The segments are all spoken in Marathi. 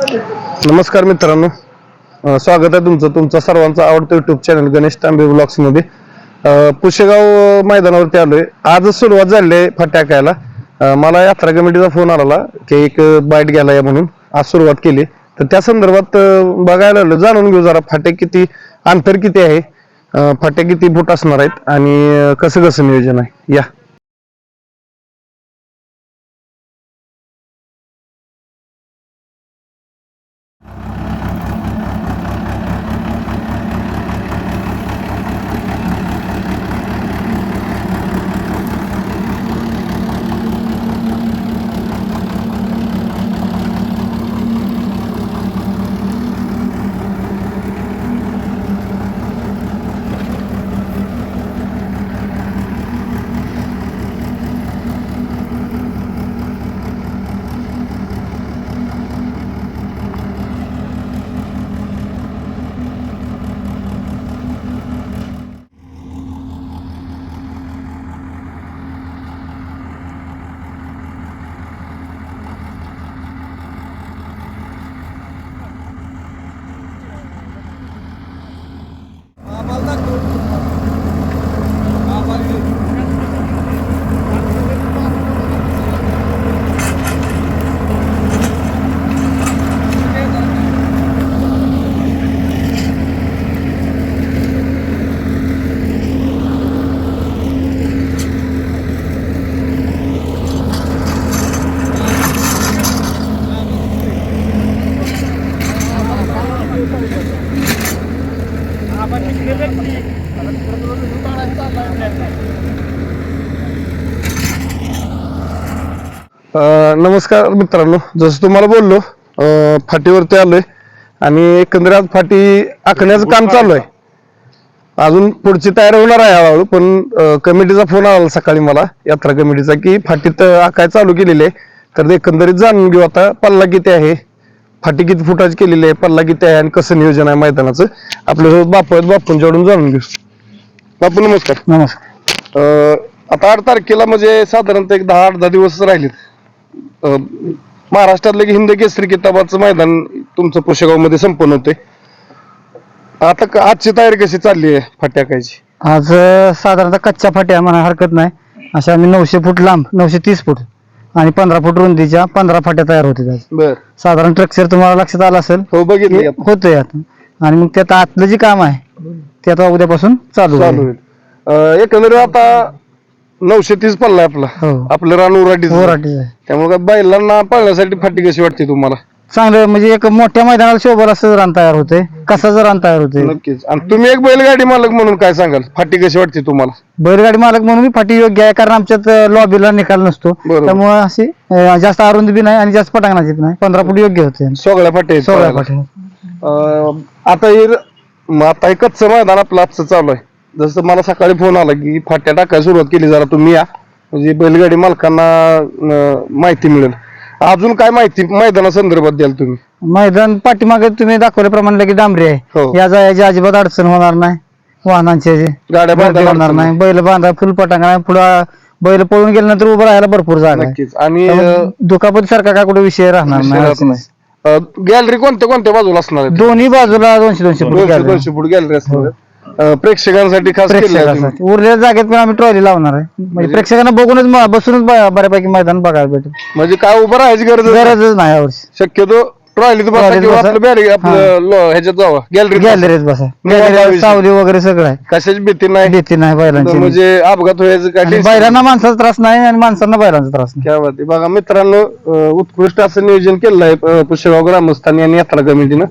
नमस्कार मित्रांनो. स्वागत आहे तुमचं. तुमचा सर्वांचा आवडतं युट्यूब चॅनल गणेश तांबे ब्लॉग्समध्ये पुशेगाव मैदानावरती आलोय. आजच सुरुवात झाली आहे फटाक्याला मला यात्रा कमिटीचा फोन आला की एक बाईट घ्यायला या म्हणून. आज सुरुवात केली. तर त्या संदर्भात बघायला आलो जाणून घेऊ जरा फाटे किती अंतर किती आहे. फाटे किती फूट असणार आहेत आणि कसं कसं नियोजन आहे. या. नमस्कार मित्रांनो जसं तुम्हाला बोललो फाटीवरती आलोय आणि एकंदरीत आज फाटी आखण्याचं काम चालू आहे? अजून पुढची तयारी होणार आहे हळूहळू पण कमिटीचा फोन आला सकाळी मला यात्रा कमिटीचा की फाटीत आखाय चालू केलेली आहे. तर ते एकंदरीत जाणून घेऊ आता पल्ला किती आहे फाटी किती फुटाची केलेली आहे पल्ला किती आहे आणि कसं नियोजन आहे मैदानाचं आपल्यासोबत बापू आहेत बापूंच्याकडून जाणून घेऊ. बापू नमस्कार. नमस्कार. अ, आता आठ तारखेला म्हणजे साधारणतः एक दहा आठ दहा दिवस राहिलेत. महाराष्ट्रातलं हिंद केसरी किताबाचं मैदान तुमचं पुशेगावमध्ये संपन्न होते आता आजची तयारी कशी चालली आहे फटाकायची आज साधारणतः कच्च्या फाट्या म्हणा हरकत नाही. अशा आम्ही नऊशे फूट लांब नऊशे तीस फूट आणि पंधरा फूट रुंदीच्या पंधरा फाट्या तयार होते आज. बर. साधारण स्ट्रक्चर तुम्हाला लक्षात आलं असेल. हो बघितली. होतंय आता. आणि मग त्यात आतलं जे काम आहे ते आता उद्यापासून चालू चालू होईल. एकंदरीत आता नऊशे तीस पल्ला आहे आपला. हो. आपलं रान उराटीच. आहे. त्यामुळे काय बैलांना पळण्यासाठी फाटी कशी वाटते तुम्हाला? चांगलं म्हणजे एक मोठ्या मैदानाला शोभल असं रान तयार होते कसा रान तयार होते नक्कीच. आणि तुम्ही एक बैलगाडी मालक म्हणून काय सांगाल? फाटी कशी वाटते तुम्हाला? बैलगाडी मालक म्हणून मी फाटी योग्य आहे. कारण आमच्यात लॉबीला निकाल नसतो. बरोबर. त्यामुळे अशी अं, जास्त अरुंद बी नाही आणि जास्त पटांगणाची बी नाही. पंधरा फूट योग्य होते. सोगळ्या फाटी आहेत सोळा पळायला. अं, आता हे र- म आता हे कच्चं मैदान आपलं आजचं चालू आहे. जसं मला सकाळी फोन आला की फाट्या टाकायला सुरुवात केली जरा तुम्ही या. म्हणजे बैलगाडी मालकांना अं, माहिती मिळेल. अजून काय माहिती मैदाना संदर्भात द्याल तुम्ही? मैदान पाठीमागे तुम्ही दाखवल्याप्रमाणे की डांबरी आहे. हो. या जायची अजिबात अडचण होणार नाही. वाहनांची. गाड्या गर्दी बांधायला होणार अडचण नाही. बैल बांधा फुल पटांगण आहे. पुढं बैल पळून गेल्यानंतर उभं राहायला भरपूर जागा आहे. नक्कीच. आणि दुखापत सारखा काय कुठे विषय राहणार नाही. राहत अडचण नाही. गॅलरी कोणत्या कोणत्या बाजूला असणार आहे? दोन्ही बाजूला दोनशे दोनशे फूट दोनशे. दोनशे फूट गॅलरी असणार आहे. अं, प्रेक्षकांसाठी खास केलं आहे तुम्ही. प्रेक्षकासाठी उरलेल्या जागेत पण आम्ही ट्रॉली लावणार आहे म्हणजे प्रेक्षकांना बघूनच म- बसूनच ब- बऱ्यापैकी मैदान बघायला भेटेल म्हणजे काय उभं राहायची गरज. गरजच नाही यावर्षी शक्यतो ट्रॉलीत बसा ट्रॉलीत किंवा बसा. आपलं बॅरी आपलं लो- ह्याच्यात जावा. गॅलरीत बसा. गॅलरीत बसा. गॅलरी. सावली वगैरे सगळं आहे. कशाची भीती नाही? भीती नाही बैलांची. म्हणजे अपघात व्हायचं काय आणि tension बैलांना माणसाचा त्रास नाही आणि माणसांना बैलांचा त्रास नाही. क्या बात आहे. बघा मित्रांनो अं, उत्कृष्ट असं नियोजन केलं आहे पुष्यगाव ग्रामस्थांनी आणि यात्रा कमिटीनं.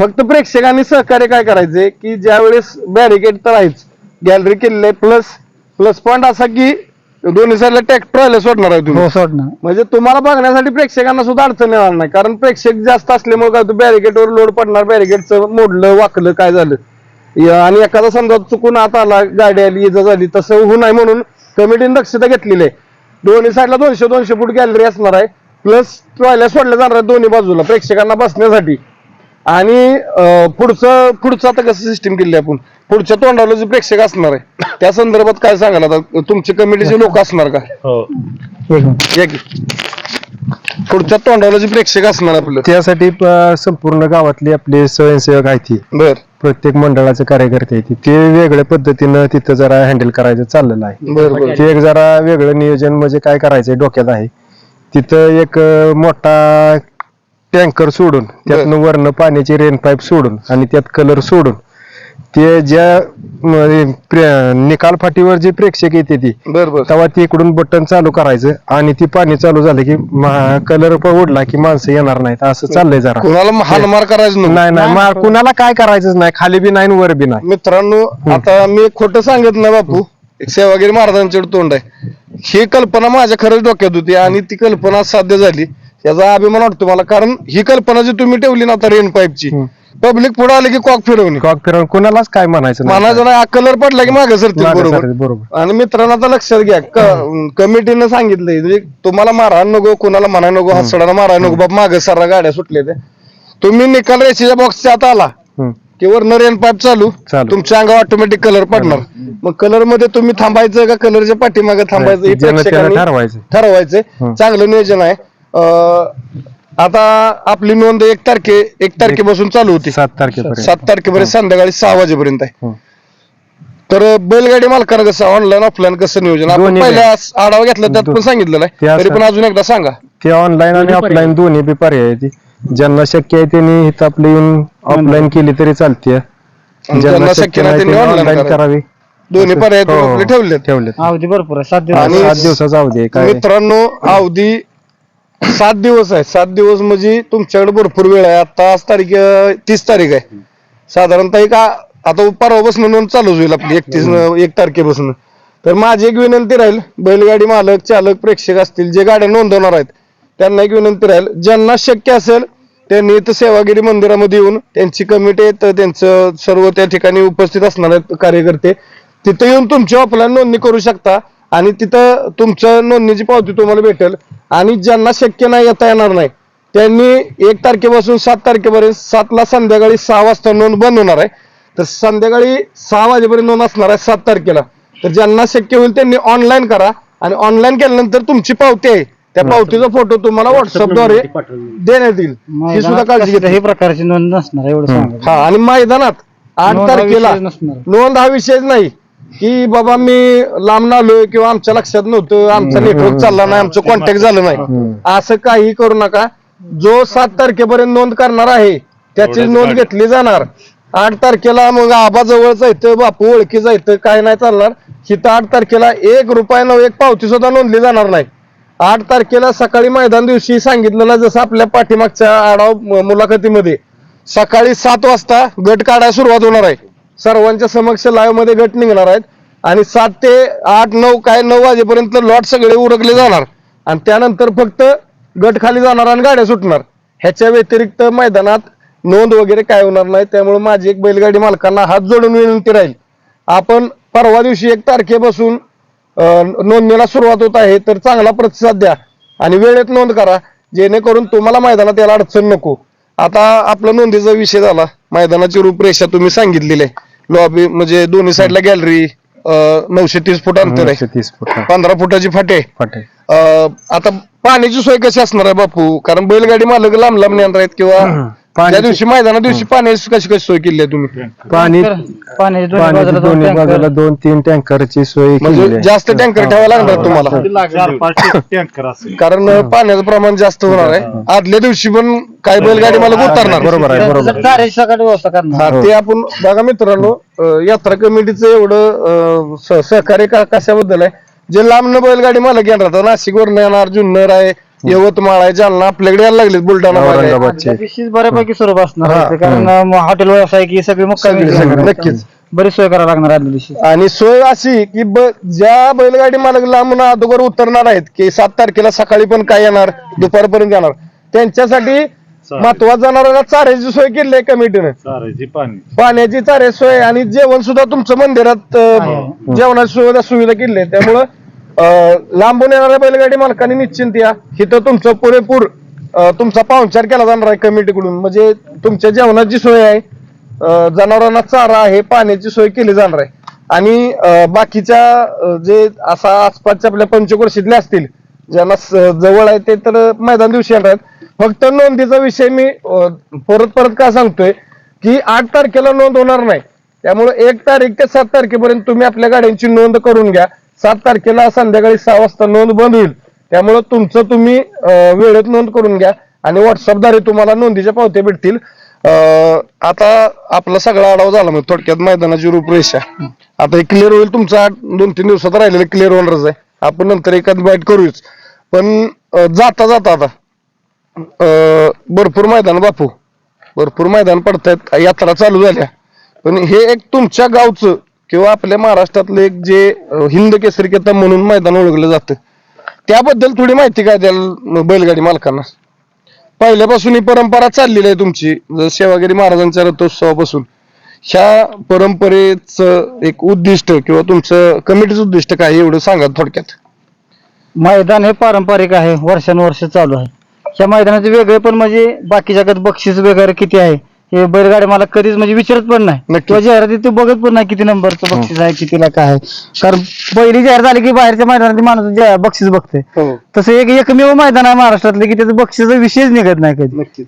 फक्त प्रेक्षकांनी सहकार्य काय करायचंय की ज्या वेळेस बॅरिकेड तर आहेच. गॅलरी केलेली आहे. प्लस प्लस पॉईंट असा की दोन्ही साईडला ट्रॅक्टर सोडणार आहे तुम्ही. हो सोडणार. म्हणजे तुम्हाला बघण्यासाठी प्रेक्षकांना सुद्धा अडचण येणार नाही. कारण प्रेक्षक जास्त असल्यामुळे काय बॅरिकेड वर लोड पडणार बॅरिकेडचं मोडलं वाकलं काय झालं. या- आणि एखादा समजा चुकून आत आला गाडी आली इजा झाली तसं होऊ नये म्हणून कमिटीने दक्षता घेतलेली आहे. दोन्ही साईडला दोनशे दोनशे फूट गॅलरी असणार आहे. प्लस ट्रॉयला सोडल्या जाणार आहे दोन्ही बाजूला प्रेक्षकांना बसण्यासाठी. आणि अं, पुढचं पुढचं आता कसं सिस्टीम केली आपण? पुढच्या तोंडाला जे प्रेक्षक असणार आहे त्या संदर्भात काय सांगाल आता? तुमचे कमिटीचे लोक असणार का? एक मिनिट. या की. पुढच्या तोंडाला जे प्रेक्षक असणार आपलं. त्यासाठी प- संपूर्ण गावातले आपले स्वयंसेवक आहेत ती. बर. प्रत्येक मंडळाचे कार्यकर्ते आहेत ते. वेगळ्या पद्धतीनं तिथं जरा हँडल करायचं चाललेलं आहे. बर बर. ते एक जरा वेगळं नियोजन म्हणजे काय करायचंय डोक्यात आहे. तिथं एक अं, मोठा टँकर सोडून त्यातनं वरनं पाण्याची रेन पाईप सोडून आणि त्यात कलर सोडून ते ज्या म, प्रे- निकाल फाटीवर जे प्रेक्षक येते ती बर बर. तेव्हा ते इकडून बटन चालू करायचं आणि ती पाणी चालू झालं की कलर उडला की माणसं येणार नाहीत. असं चाललंय जरा. कुणाला हानमार करायचं नाही. नाही मार कुणाला काय करायचंच नाही. खाली बी नाही आणि वर बी नाही. मित्रांनो आता मी खोटं सांगत नाही बापू. एक सेवागिरी महाराजांच्याकडे तोंड आहे. ही कल्पना माझ्या खरंच डोक्यात होती आणि ती कल्पना साध्य झाली. याचा अभिमान वाटतो मला कारण ही कल्पना जी तुम्ही ठेवली ना आता रेन पाईपची. पब्लिक पुढे आले की कॉक फिरवणे. कॉक फिरवून कुणालाच काय म्हणायचं नाही. मनाचा नाही. कलर पडला की मागे सरतील मागं बरोबर. सरतील, बरोबर. आणि मित्रांनो आता लक्षात घ्या क- कमिटीनं सांगितलंय म्हणजे तुम्हाला मारा नको कुणाला म्हणा नको हसडाला मारा नको बाबा मागे सर्रा गाड्या सुटल्या त्या. तुम्ही निकाल रेषेच्या बॉक्सच्या आत आला. हम्म. की वरनं रेन पाईप चालू. चालू. तुमच्या अंगावर ऑटोमॅटिक कलर पडणार. मग कलरमध्ये तुम्ही थांबायचं का? कलरच्या पाठीमागे थांबायचं? हे ज्यानं त्यानं प्रेक्षकांनी ठरवायचं. ठरवायचंय. चांगलं नियोजन आहे. आता आपली नोंद एक तारखे एक तारखेपासून चालू होती. सात तारखेपर्यंत. सात तारखेपर्यंत संध्याकाळी सहा वाजेपर्यंत आहे. हं. तर बैलगाडी मालकांना कसं ऑनलाईन ऑफलाईन कसं नियोजन? आपण दोन्ही पहिल्या आढावा घेतला त्यात पण आहे. असं- तरी पण अजून एकदा सांगा. ते ऑनलाईन आणि ऑफलाईन दोन्ही बी पर्याय आहे ती ज्यांना शक्य आहे त्यांनी इथं आपलं येऊन ऑफलाईन केली तरी चालते. आणि ज्यांना शक्य नाही त्यांनी ऑनलाईन ऑनलाईन करावी. करावी. दोन्ही पर्याय हो, आपले ठेवलेत. अवधी भरपूर आहे. सात आणि- दिवस. सात दिवसाचा अवधी आहे काय मित्रांनो अवधी सात दिवस आहे. सात दिवस म्हणजे तुमच्याकडे भरपूर वेळ आहे. आता आज तारीख तीस तारीख आहे. साधारणतः एक आ- आता परवापासून नोंद चालू होईल आपली एकतीस एक तारखेपासून. तर माझी एक विनंती राहील बैलगाडी मालक चालक प्रेक्षक असतील जे गाड्या नोंदवणार आहेत त्यांना एक विनंती राहील ज्यांना शक्य असेल त्यांनी इथं सेवागिरी मंदिरामध्ये येऊन त्यांची कमिटी आहे तर त्यांचं सर्व त्या ठिकाणी उपस्थित असणार आहेत कार्यकर्ते तिथं येऊन तुमची ऑफलाईन नोंदणी करू शकता. आणि तिथं तुमचं नोंदणीची पावती तुम्हाला भेटेल. आणि ज्यांना शक्य नाही येता येणार नाही त्यांनी एक तारखेपासून सात तारखेपर्यंत सातला संध्याकाळी सहा वाजता नोंद बंद होणार आहे. तर संध्याकाळी सहा वाजेपर्यंत नोंद असणार आहे सात तारखेला. तर ज्यांना शक्य होईल त्यांनी ऑनलाईन करा आणि ऑनलाईन केल्यानंतर तुमची पावती आहे. त्या पावतीचा फोटो तुम्हाला व्हॉट्सअपद्वारे देण्यात येईल. ही सुद्धा काळजी घेतली. हे प्रकारची नोंद नसणार एवढं हा. आणि मैदानात आठ तारखेला. नोंद हा विषयच नाही. की बाबा मी लांब आलोय किंवा आमच्या लक्षात नव्हतं आमचा नेटवर्क चालला नाही आमचं कॉन्टॅक्ट झालं नाही. असं काही करू नका. जो सात तारखेपर्यंत नोंद करणार आहे त्याची नोंद घेतली जाणार. आठ तारखेला मग आबा जवळच येतं बापू ओळखीचं येतं काय नाही चालणार. हिथं आठ तारखेला एक रुपयानं एक पावती सुद्धा नोंदली जाणार नाही. आठ तारखेला सकाळी मैदान दिवशी सांगितलेलं जसं आपल्या पाठीमागच्या आढाव मुलाखतीमध्ये सकाळी सात वाजता गट काढायला सुरुवात होणार आहे. सर्वांच्या समक्ष लाईव्हमध्ये गट निघणार आहेत. आणि सात ते आठ नऊ काय नऊ वाजेपर्यंत लॉट सगळे उरकले जाणार. आणि त्यानंतर फक्त गट खाली जाणार आणि गाड्या सुटणार. ह्याच्या व्यतिरिक्त मैदानात नोंद वगैरे काय होणार नाही. त्यामुळे माझी एक बैलगाडी मालकांना हात जोडून विनंती राहील. आपण परवा दिवशी एक तारखेपासून नोंदणीला सुरुवात होत आहे तर चांगला प्रतिसाद द्या. आणि वेळेत नोंद करा. जेणेकरून तुम्हाला मैदानात याला अडचण नको. आता आपला नोंदीचा विषय झाला. मैदानाची रूपरेषा तुम्ही सांगितलेली आहे. लॉबी म्हणजे दोन्ही साईडला गॅलरी नऊशे तीस फूट अंतर आहे. नऊशे तीस फूट पंधरा फुटाची फाटे. फाटे. अं, आता पाण्याची सोय कशी असणार आहे बापू? कारण बैलगाडी मालक लांब लांब नेणार आहेत किंवा त्या दिवशी मैदाना दिवशी पाण्याची कशी कशी सोय केली आहे तुम्ही? पाणी पाण्याची दोन्ही पाण्याची बाजूला दोन दोन्ही टँकर. बाजूला दोन तीन टँकरची सोय म्हणजे आहे. जास्त टँकर ठेवायला लागणार तुम्हाला? चार पाच टँकर असेल. कारण पाण्याचं प्रमाण जास्त होणार आहे. आदल्या दिवशी पण काही बैलगाडी मला उतरणार. बरोबर आहे बरोबर त्याचं चाऱ्याची सकाळी व्यवस्था करणार. हा ते आपण बघा मित्रांनो अं, यात्रा कमिटीचं एवढं अं, स- सहकार्य का कशाबद्दल आहे? जे लांबनं बैलगाडी मालक येणार आता नाशिक वरून येणार जुन्नर आहे यवतमाळ आहे जालना आपल्याकडे यायला लागलेत बुलढाणा. औरंगाबादचे. दिवशी बऱ्यापैकी स्वरूप असणार. आहे ते, कारण अं, हॉटेल व्यवसाय की सगळी मग सगळी- सगळी, नक्कीच. बरीच सोय करावी लागणार आदल्या दिवशी. आणि सोय अशी की ब- ज्या बैलगाडी मालक लांबून अगोदर उतरणार आहेत की सात तारखेला सकाळी पण काय येणार दुपारपर्यंत येणार त्यांच्यासाठी महत्वाचं जाणाऱ्यांना चाऱ्याची सोय केली आहे कमिटीने. चारायची पाणी. पाण्याची चारे सोय आणि जेवण सुद्धा तुमचं मंदिरात अं, जेवणाची सुविधा सुविधा केली आहे. त्यामुळं लांबून येणाऱ्या बैलगाडी मालकांनी निश्चिंत या. इथं तुमचं पुरेपूर तुमचा पाहुणचार केला जाणार आहे कमिटीकडून. म्हणजे तुमच्या जेवणाची सोय आहे जनावरांना चारा आहे पाण्याची सोय केली जाणार आहे. आणि बाकीच्या जे असा आसपासच्या आपल्या पंचक्रोशीतले असतील ज्यांना स- जवळ आहे ते तर मैदान दिवशी येणार आहेत. फक्त नोंदीचा विषय मी परत परत का सांगतोय की आठ तारखेला नोंद होणार नाही. त्यामुळे एक तारीख ते सात तारखेपर्यंत तुम्ही आपल्या गाड्यांची नोंद करून घ्या. सात तारखेला संध्याकाळी सहा वाजता नोंद बंद होईल. त्यामुळं तुमचं तुम्ही वेळेत नोंद करून घ्या आणि व्हॉट्सअपद्वारे तुम्हाला नोंदीच्या पावत्या भेटतील. आता आपला सगळा आढावा झाला मग थोडक्यात मैदानाची रूपरेषा. आता हे क्लिअर होईल तुमचा दोन तीन दिवसात राहिलेलं क्लिअर होणारच आहे. आपण नंतर एखादी बाईट करूच पण जाता जाता आता भरपूर मैदान बापू. भरपूर मैदान पडतायत. यात्रा चालू झाल्या. पण हे एक तुमच्या गावचं किंवा आपल्या महाराष्ट्रातलं एक जे हिंद केसरी केतन म्हणून मैदान ओळखलं जातं. त्याबद्दल थोडी माहिती काय द्याल बैलगाडी मालकांना? पहिल्यापासून ही परंपरा चाललेली आहे तुमची. जर सेवागिरी महाराजांच्या रथोत्सवापासून. ह्या परंपरेचं एक उद्दिष्ट किंवा तुमचं कमिटीचं उद्दिष्ट काय एवढं सांगा थोडक्यात. मैदान हे पारंपरिक आहे वर्षानुवर्ष चालू आहे. ह्या मैदानाचे वेगळे पण म्हणजे बाकी जगात बक्षीस वगैरे किती आहे हे बैलगाडी मला कधीच म्हणजे विचारत पण नाही. नक्की. किंवा जाहिरातीत ते बघत पण नाही किती नंबरचं बक्षीस आहे कितीला काय आहे. कारण पहिली जाहीर झाली की बाहेरच्या मैदानात माणूस जे- बक्षीस बघते. हो. तसं एक एकमेव मैदान आहे महाराष्ट्रातलं की त्याचं बक्षीसचा विषयच निघत नाही कधी. नक्कीच.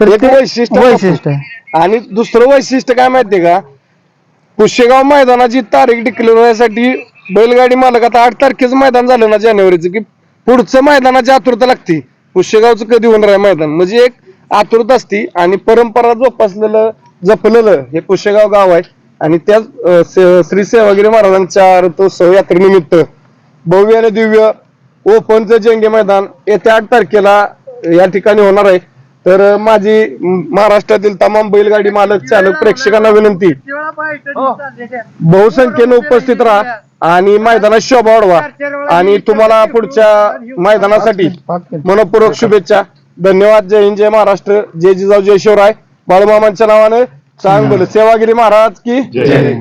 तर एक ते वैशिष्ट्य आहे वैशिष्ट्य आहे. आणि दुसरं वैशिष्ट्य काय माहितीये का? पुशेगाव मैदानाची तारीख डिक्लेअर होण्यासाठी बैलगाडी मालक आता आठ तारखेचं मैदान झालं ना जानेवारीचं की पुढचं मैदानाची आतुरता लागते. पुशेगावचं कधी होणार आहे मैदान? म्हणजे एक आतुरता असती आणि परंपरा जोपासलेलं जपलेलं हे पुशेगाव गाव आहे. आणि त्याच श्री सेवागिरी महाराजांच्या रथोत्सव यात्रेनिमित्त भव्य आणि दिव्य ओपनचं जंगे मैदान येत्या आठ तारखेला या ठिकाणी होणार आहे. तर माझी महाराष्ट्रातील तमाम बैलगाडी मालक चालक प्रेक्षकांना विनंती. बहुसंख्येने उपस्थित राहा आणि मैदानात शोभा वाढवा. आणि तुम्हाला पुढच्या मैदानासाठी मनपूर्वक शुभेच्छा. धन्यवाद जय हिंद जय महाराष्ट्र जय जिजाऊ जय शिवराय. बाळूमामांच्या नावानं सांग बोल सेवागिरी महाराज की जय.